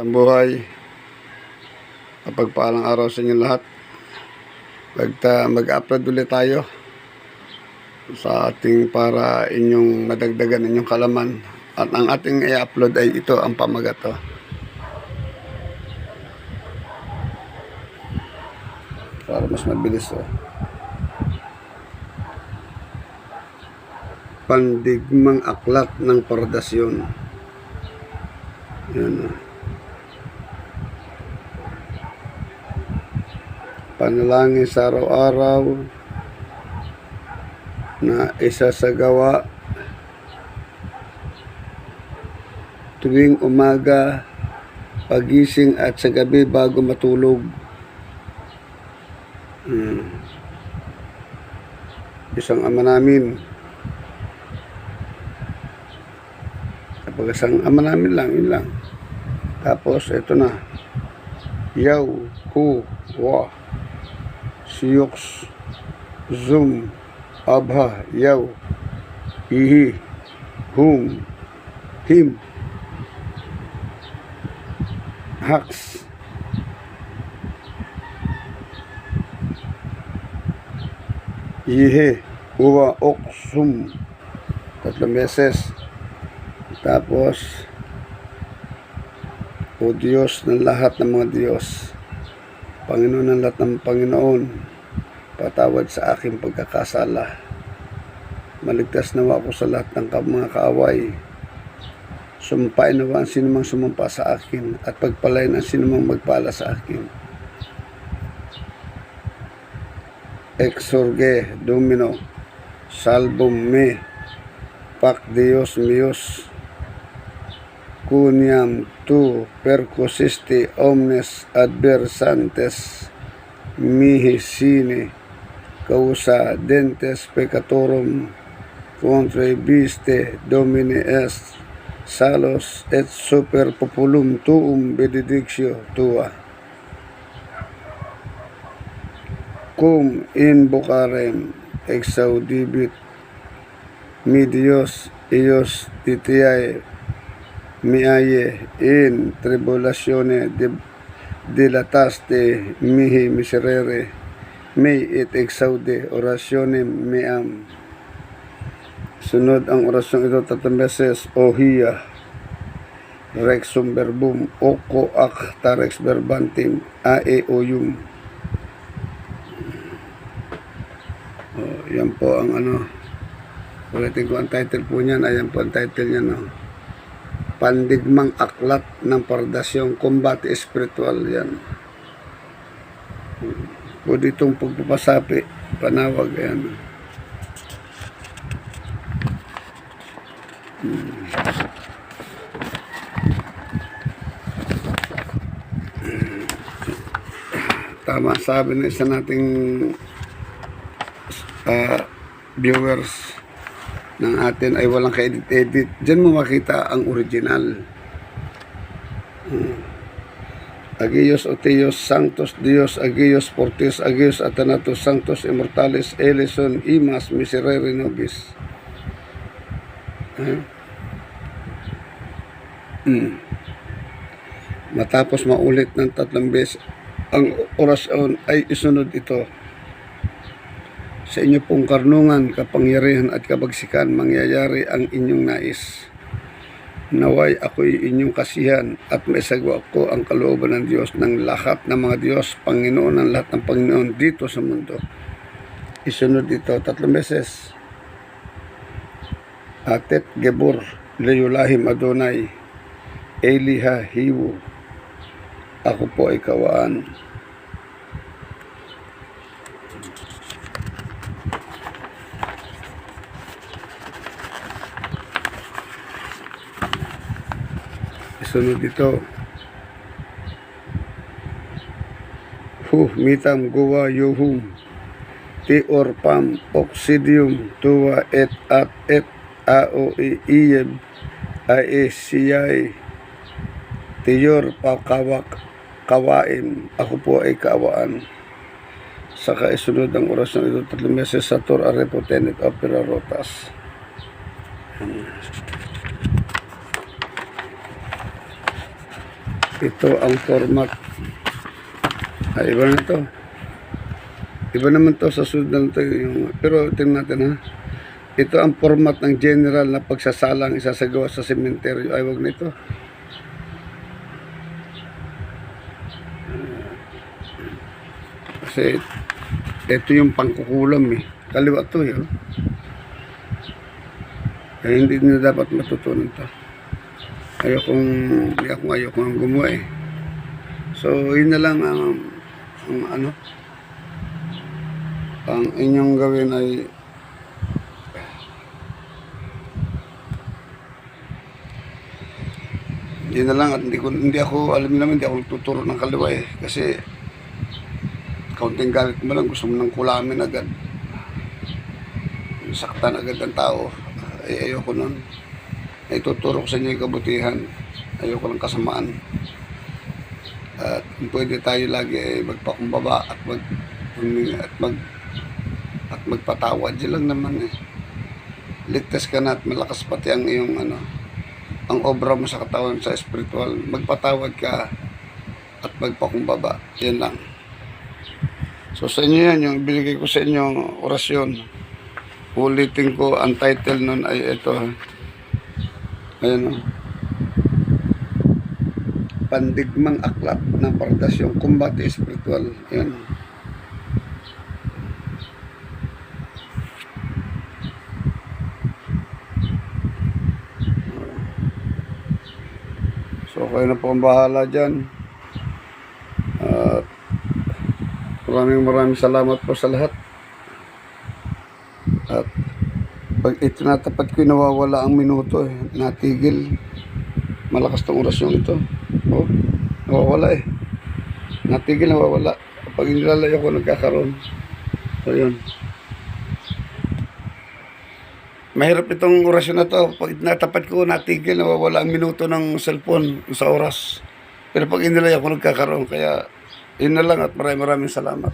ng buhay. Kapagpaalang araw sa inyo lahat. Magta, mag-upload ulit tayo sa ating para inyong madagdagan inyong kalaman. At ang ating i-upload ay ito, ang pamagat to. Para mas mabilis to. Pandigmang aklat ng paradasyon. Yan. oh. Panalangin sa araw-araw na isa sa gawa tuwing umaga, pagising at sa gabi bago matulog. Hmm. Isang ama namin. Kapag isang ama namin lang, yun lang. Tapos, ito na. Yaw, hu, wa, siyuks, zoom, abha, yaw, ihi, hum, him, haks, ihe, uwa, ok, sum, tatlong beses. Tapos, O Diyos ng lahat ng mga Diyos, Panginoon ng lahat ng Panginoon, patawad sa aking pagkakasala. Maligtas nawa ako sa lahat ng mga kaaway. Sumpain nawa ang sinumang sumumpa sa akin at pagpalain ang sinumang magpala sa akin. Exorge Domino, Salvum me, Pac Dios mios, cuniam tu percosisti omnes adversantes mihi sine causa dentes peccatorum contra viste domine est salos et super populum tuum benedictio tua. Cum invocarem exaudibit mi Dios ios titiae miaye in tribulatione de dilataste mihi miserere mei et exaude orationem meam. Sunod ang orasyon ito tatlong beses o hiya rexum verbum oko ak tarex verbatim ae oyum. Oh, yan po ang ano. Ulitin ko ang title po niyan. Ayan po ang title niya no? Pandigmang aklat ng pardasyong combat spiritual yan. Pwede itong pagpapasapi, panawag yan. Hmm. Tama sabi ng isa nating ah, viewers ng atin ay walang ka-edit-edit. Diyan mo makita ang original. Hmm. Agios Oteos Sanctos Dios Agios Fortis Agios Athanatos Sanctos Immortalis Eleson Imas Miserere Nobis. Ah. Hmm. Matapos maulit ng tatlong beses, ang orasyon ay isunod ito sa inyo pong karnungan, kapangyarihan at kabagsikan mangyayari ang inyong nais. Naway ako'y inyong kasihan at maisagwa ko ang kalooban ng Diyos ng lahat ng mga Diyos, Panginoon ng lahat ng Panginoon dito sa mundo. Isunod ito tatlong beses. Atet Gebur, Leulahim Adonai, Eliha Hiwu, ako po ay kawaan. Sunod ito. Hu mitam guwa yuhum. Ti orpam oxidium tuwa et at et ao i iyem. Ay siyay. Tiyor pakawak kawain ako po ay kawaan saka isunod ang orasyon ito tatlong meses sa Tor Arepotenet Opera Rotas Ito ang format. Ay, iba na to. Iba naman to sa sunod to. Yung, pero tingnan natin ha. Ito ang format ng general na pagsasalang isasagawa sa sementeryo. Ay, wag na ito. Kasi ito yung pangkukulam eh. Kaliwa to eh. oh. Hindi na dapat matutunan to. Ayokong, ako ayokong gumawa eh. So, yun na lang ang, ang ano, ang inyong gawin ay Hindi na lang at hindi, ko, hindi ako, alam naman, hindi ako nagtuturo ng kaliwa eh. Kasi, kaunting galit mo lang, gusto mo nang kulamin agad. Saktan agad ang tao. Ay, ayoko nun. Ay, tuturo ko sa inyo yung kabutihan. Ayoko ng kasamaan. At pwede tayo lagi ay magpakumbaba at mag at mag at magpatawad Yun lang naman eh. Ligtas ka na at malakas pati ang iyong ano ang obra mo sa katawan sa spiritual. Magpatawad ka at magpakumbaba. Yan lang. So sa inyo yan, yung binigay ko sa inyo orasyon. Ulitin ko, ang title nun ay ito. Ayan o. Pandigmang aklat ng pardasyong kumbate espiritual. Yan. So kayo na po ang bahala dyan. At maraming maraming salamat po sa lahat. At pag itinatapat ko nawawala ang minuto eh. Natigil. Malakas tong orasyon ito. Oh, nawawala eh. Natigil, nawawala. Pag inilalayo ko, nagkakaroon. So yun. Mahirap itong orasyon na to. Pag natapat ko, natigil, nawawala ang minuto ng cellphone sa oras. Pero pag inilay ako, nagkakaroon. Kaya, yun na lang at maraming maraming salamat.